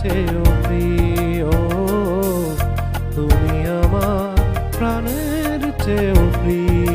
চেয়েও প্রিয় তুমি আমার প্রাণের চেয়েও প্রিয়।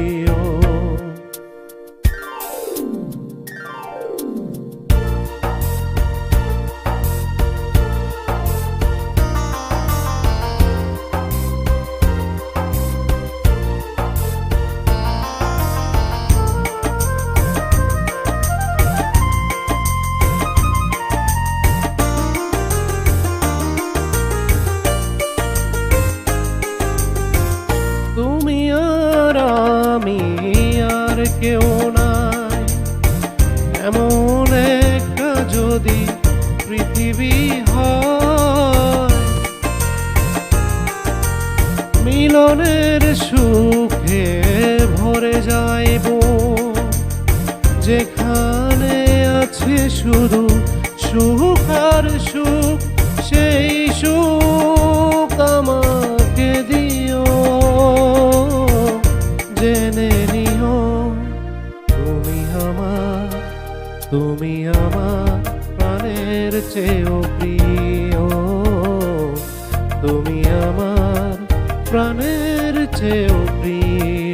যদি পৃথিবী হয়, মিলনের সুখে ভরে যাইব। যেখানে আছে শুধু সুখ আর সুখ, সেই সুখ আমাকে দিও। জেনে নিও, তুমি আমার তুমি আমার চেয়েও প্রিয় তুমি আমার প্রাণের চেয়েও প্রিয়।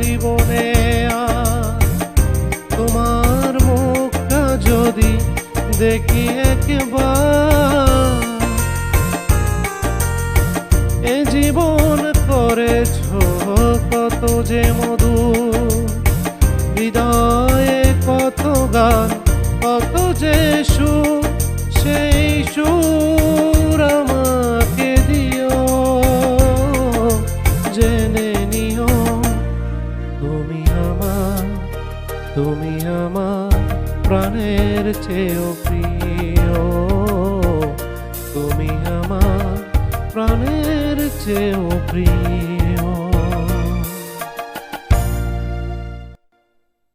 জীবনে তোমার মুখটা যদি দেখি একবার, এ জীবন করেছ কত যে মধু হৃদয়ে কত গান, কত যে সুর। প্রাণের চেয়েও প্রিয়। তুমি আমার প্রাণের চেয়েও প্রিয়।